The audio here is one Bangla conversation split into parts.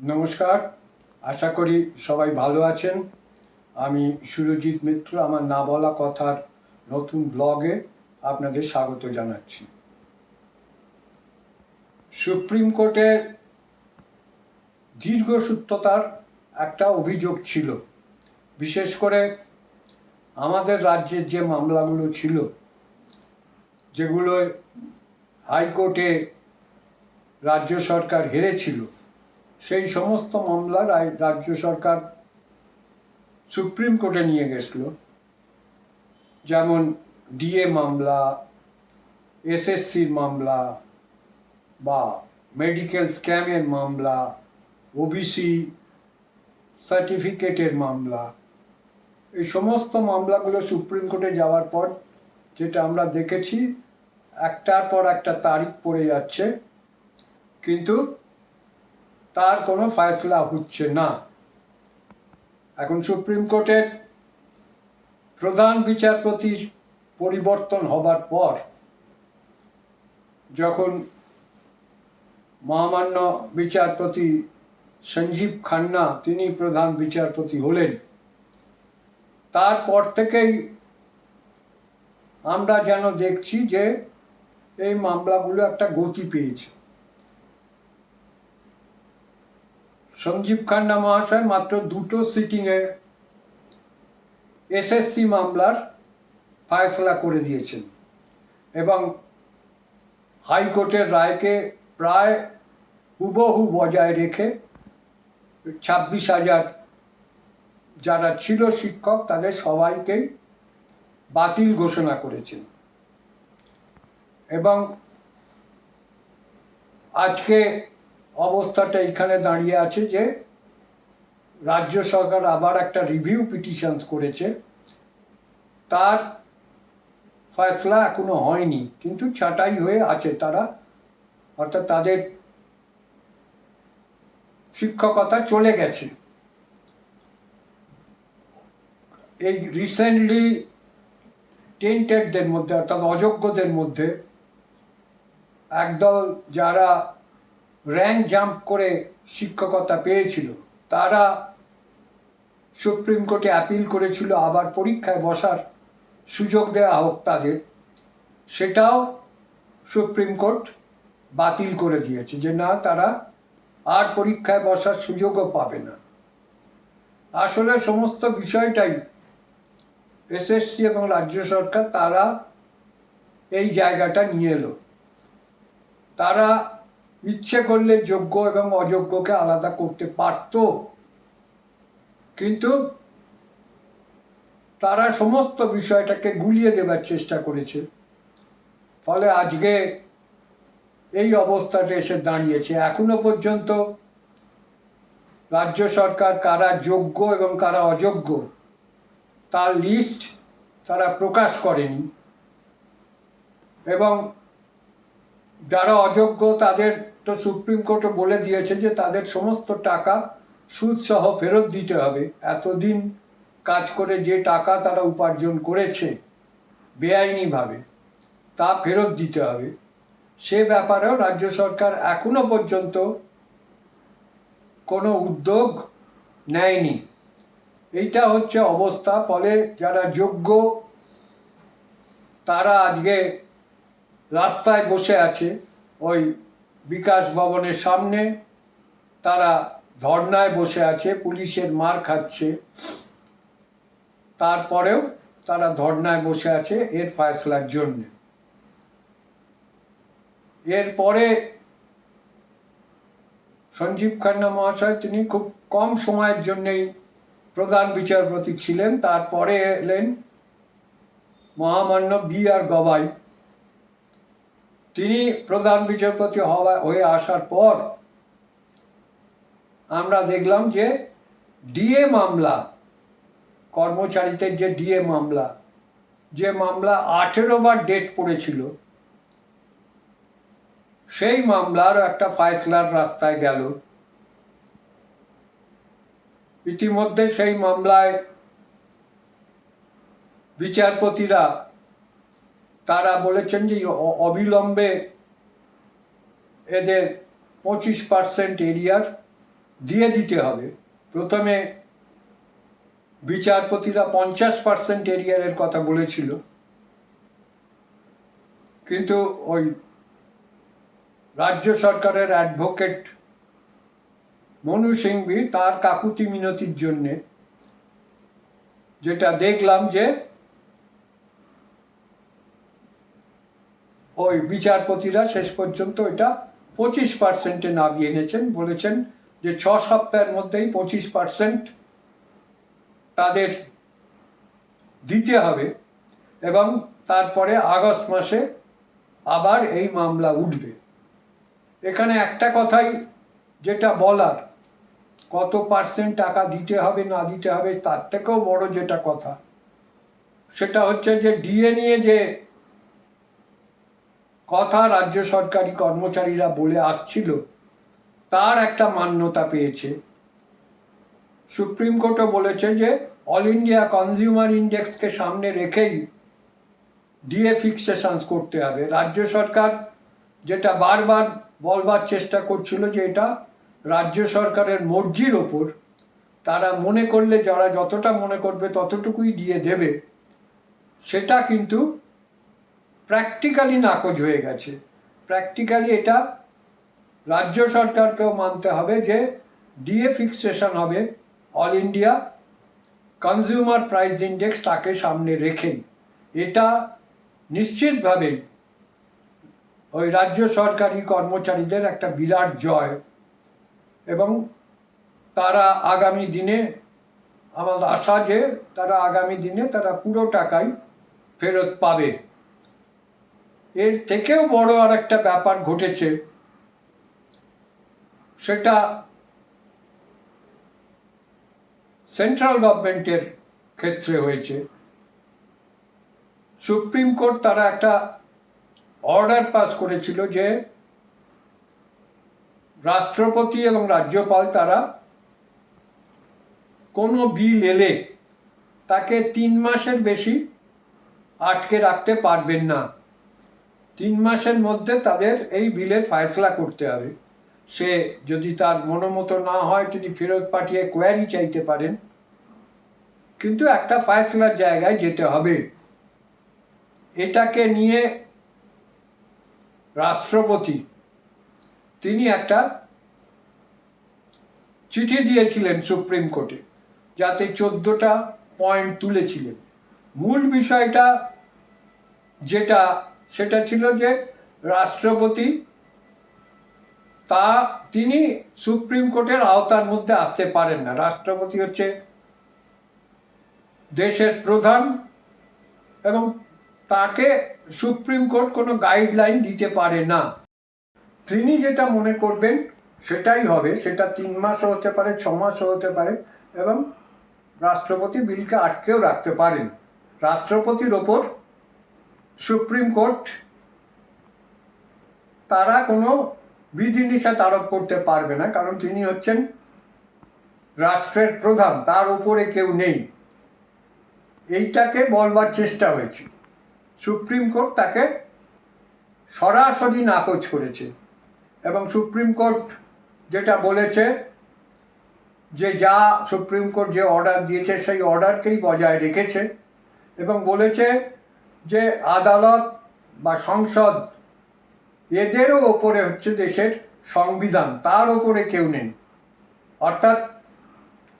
নমস্কার। আশা করি সবাই ভালো আছেন। আমি সুরজিৎ মিত্র, আমার না বলা কথার নতুন ব্লগে আপনাদের স্বাগত জানাচ্ছি। সুপ্রিম কোর্টের দীর্ঘসূত্রতার একটা অভিযোগ ছিল। বিশেষ করে আমাদের রাজ্যের যে মামলাগুলো ছিল, যেগুলো হাইকোর্টে রাজ্য সরকার হেরেছিল সেই সমস্ত মামলা রায়- রাজ্য সরকার সুপ্রিম কোর্টে নিয়ে গেছিল। যেমন ডিএ মামলা, এসএসসির মামলা বা মেডিকেল স্ক্যামের মামলা, ওবিসি সার্টিফিকেটের মামলা। এই সমস্ত মামলাগুলো সুপ্রিম কোর্টে যাওয়ার পর যেটা আমরা দেখেছি, একটার পর একটা তারিখ পড়ে যাচ্ছে। কিন্তু তার কোনো ফয়সলা হচ্ছে না। এখন সুপ্রিম কোর্টের প্রধান বিচারপতির পরিবর্তন হবার পর যখন মহামান্য বিচারপতি সঞ্জীব খান্না তিনি প্রধান বিচারপতি হলেন, তারপর থেকেই আমরা যেন দেখছি যে এই মামলাগুলো একটা গতি পেয়েছে। সঞ্জীব খান্না মহাশয় মাত্র দুটো সিটিংয়ে এসএসসি মামলার ফায়সলা করে দিয়েছেন। এবং হাইকোর্টের রায়কে প্রায় হুবহু বজায় রেখে ছাব্বিশ হাজার যারা ছিল শিক্ষক, তাদের সবাইকেই বাতিল ঘোষণা করেছেন। এবং আজকে অবস্থাটা এখানে দাঁড়িয়ে আছে যে রাজ্য সরকার আবার একটা রিভিউ পিটিশনস করেছে। তার ফয়সলা এখনও হয়নি, কিন্তু ছাঁটাই হয়ে আছে তারা। অর্থাৎ তাদের শিক্ষকতা চলে গেছে। এই রিসেন্টলি টেন্টেডদের মধ্যে, অর্থাৎ অযোগ্যদের মধ্যে, একদল যারা র্যাঙ্ক জাম্প করে শিক্ষকতা পেয়েছিল। তারা সুপ্রিম কোর্টে অ্যাপিল করেছিল আবার পরীক্ষায় বসার সুযোগ দেওয়া হোক তাদের। সেটাও সুপ্রিম কোর্ট বাতিল করে দিয়েছে যে না, তারা আর পরীক্ষায় বসার সুযোগও পাবে না। আসলে সমস্ত বিষয়টাই এসএসসি এবং রাজ্য সরকার তারা এই জায়গাটা নিয়ে এলো। তারা ইচ্ছে করলে যোগ্য এবং অযোগ্যকে আলাদা করতে পারত। কিন্তু তারা সমস্ত বিষয়টাকে গুলিয়ে দেবার চেষ্টা করেছে। ফলে আজকে এই অবস্থাটা এসে দাঁড়িয়েছে। এখনও পর্যন্ত রাজ্য সরকার কারা যোগ্য এবং কারা অযোগ্য, তার লিস্ট তারা প্রকাশ করেনি। এবং যারা অযোগ্য তাদের তো সুপ্রিম কোর্টও বলে দিয়েছে যে তাদের সমস্ত টাকা সুদসহ ফেরত দিতে হবে। এতদিন কাজ করে যে টাকা তারা উপার্জন করেছে বেআইনিভাবে, তা ফেরত দিতে হবে। সে ব্যাপারেও রাজ্য সরকার এখনও পর্যন্ত কোনো উদ্যোগ নেয়নি। এইটা হচ্ছে অবস্থা, ফলে যারা যোগ্য, তারা আজকে রাস্তায় বসে আছে ওই বিকাশ ভবনের সামনে তারা ধর্নায় বসে আছে, পুলিশের মার খাচ্ছে। তারপরেও তারা ধর্নায় বসে আছে এর ফয়সলার জন্য। এরপরে সঞ্জীব খান্না মহাশয়, তিনি খুব কম সময়ের জন্যেই প্রধান বিচারপতি ছিলেন। তারপরে এলেন মহামান্য বি আর গবাই। তিনি প্রধান বিচারপতি হওয়া হয়ে আসার পর আমরা দেখলাম যে ডিএ মামলা, কর্মচারীদের যে ডিএ মামলা, যে মামলা আঠেরো বার ডেট পড়েছিল, সেই মামলার একটা ফায়সলার রাস্তায় গেল। ইতিমধ্যে সেই মামলায় বিচারপতিরা তারা বলেছেন যে অবিলম্বে এদের পঁচিশ পার্সেন্ট এরিয়ার দিয়ে দিতে হবে। প্রথমে বিচারপতিরা পঞ্চাশ পার্সেন্ট এরিয়ারের কথা বলেছিল। কিন্তু ওই রাজ্য সরকারের অ্যাডভোকেট মনু সিংভি তার কাকুতি মিনতির জন্যে যেটা দেখলাম যে ওই বিচারপতিরা শেষ পর্যন্ত এটা পঁচিশ পার্সেন্টে নামিয়ে এনেছেন, বলেছেন যে ছ সপ্তাহের মধ্যেই পঁচিশ পার্সেন্ট তাদের দিতে হবে এবং তারপরে আগস্ট মাসে আবার এই মামলা উঠবে। এখানে একটা কথাই যেটা বলার, কত পার্সেন্ট টাকা দিতে হবে, না দিতে হবে, তার থেকেও বড় যেটা কথা, সেটা হচ্ছে যে ডিএ নিয়ে যে কথা রাজ্য সরকারি কর্মচারীরা বলে আসছিল, তার একটা মান্যতা পেয়েছে। সুপ্রিম কোর্টও বলেছে যে, অল ইন্ডিয়া কনজিউমার ইন্ডেক্সকে সামনে রেখেই ডিএ ফিক্সেশনস করতে হবে। রাজ্য সরকার যেটা বারবার বলবার চেষ্টা করছিল যে, এটা রাজ্য সরকারের মর্জির ওপর। তারা মনে করলে, যারা যতটা মনে করবে, ততটুকুই দিয়ে দেবে। সেটা কিন্তু প্র্যাকটিক্যালি নাকচ হয়ে গেছে। প্র্যাকটিক্যালি এটা রাজ্য সরকারকেও মানতে হবে যে ডিএ ফিক্সেশন হবে all India consumer price index তাকে সামনে রেখেই এটা নিশ্চিতভাবেই ওই রাজ্য সরকারি কর্মচারীদের একটা বিরাট জয়। এবং তারা আগামী দিনে আমার আশা যে তারা আগামী দিনে তারা পুরো টাকাই ফেরত পাবে। এর থেকেও বড় আর একটা ব্যাপার ঘটেছে। সেটা সেন্ট্রাল গভর্নমেন্টের ক্ষেত্রে হয়েছে। সুপ্রিম কোর্ট তারা একটা অর্ডার পাস করেছিল যে রাষ্ট্রপতি এবং রাজ্যপাল তারা কোনো বিল এলে তাকে তিন মাসের বেশি আটকে রাখতে পারবেন না। তিন মাসের মধ্যে তাদের এই বিলের ফয়সলা করতে হবে। সে যদি তার মনোমতো না হয়, তিনি ফেরত পাঠিয়ে কোয়ারি চাইতে পারেন। কিন্তু একটা ফয়সলার জায়গায় যেতে হবে। এটাকে নিয়ে রাষ্ট্রপতি, তিনি একটা চিঠি দিয়েছিলেন সুপ্রিম কোর্টে, যাতে চোদ্দোটা পয়েন্ট তুলেছিলেন। মূল বিষয়টা যেটা সেটা ছিল যে রাষ্ট্রপতি তা তিনি সুপ্রিম কোর্টের আওতার মধ্যে আসতে পারেন না। রাষ্ট্রপতি হচ্ছে দেশের প্রধান এবং তাকে সুপ্রিম কোর্ট কোনো গাইডলাইন দিতে পারে না। তিনি যেটা মনে করবেন সেটাই হবে। সেটা তিন মাসও হতে পারে, ছ মাসও হতে পারে এবং রাষ্ট্রপতি বিলকে আটকেও রাখতে পারেন। রাষ্ট্রপতির ওপর সুপ্রিম কোর্ট, তারা কোনো বিধিনিষেধ আরোপ করতে পারবে না, কারণ তিনি হচ্ছেন রাষ্ট্রের প্রধান, তার উপরে কেউ নেই। এইটাকে বলবার চেষ্টা হয়েছে। সুপ্রিম কোর্ট তাকে সরাসরি নাকচ করেছে এবং সুপ্রিম কোর্ট যেটা বলেছে যে যা সুপ্রিম কোর্ট যে অর্ডার দিয়েছে, সেই অর্ডারকেই বজায় রেখেছে এবং বলেছে যে আদালত বা সংসদ এদেরও ওপরে হচ্ছে দেশের সংবিধান, তার ওপরে কেউ নেই। অর্থাৎ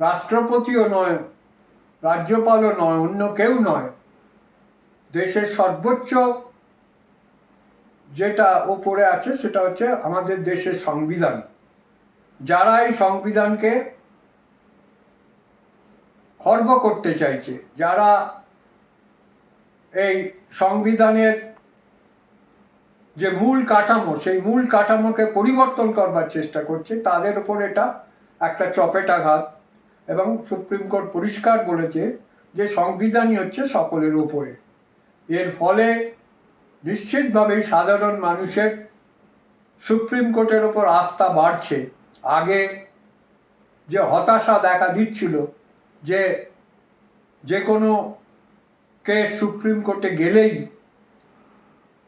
রাষ্ট্রপতিও নয়, রাজ্যপালও নয়, অন্য কেউ নয়। দেশের সর্বোচ্চ যেটা ওপরে আছে সেটা হচ্ছে আমাদের দেশের সংবিধান। যারা এই সংবিধানকে খর্ব করতে চাইছে, যারা এই সংবিধানের যে মূল কাঠামো, সেই মূল কাঠামোকে পরিবর্তন করবার চেষ্টা করছে, তাদের উপর এটা একটা চপেটাঘাত এবং সুপ্রিম কোর্ট পরিষ্কার বলেছে যে সংবিধানই হচ্ছে সকলের উপরে। এর ফলে নিশ্চিতভাবেই সাধারণ মানুষের সুপ্রিম কোর্টের ওপর আস্থা বাড়ছে। আগে যে হতাশা দেখা দিচ্ছিল যে যে কোনো কেস সুপ্রিম কোর্টে গেলেই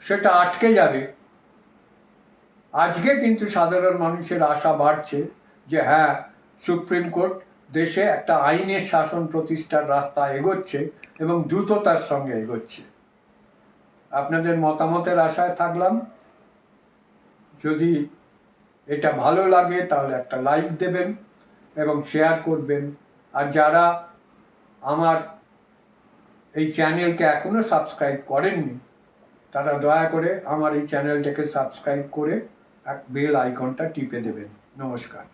সেটা আটকে যাবে। আজকে কিন্তু সাধারণ মানুষের আশা বাড়ছে যে হ্যাঁ সুপ্রিম কোর্ট দেশে একটা আইনের শাসন প্রতিষ্ঠার রাস্তা এগোচ্ছে এবং দ্রুততার সঙ্গে এগোচ্ছে। আপনাদের মতামতের আশায় থাকলাম। যদি এটা ভালো লাগে তাহলে একটা লাইক দেবেন এবং শেয়ার করবেন। আর যারা আমার এই চ্যানেলকে এখনও সাবস্ক্রাইব করেননি, তারা দয়া করে আমার এই চ্যানেলটাকে সাবস্ক্রাইব করে এক বেল আইকনটা টিপে দেবেন। নমস্কার।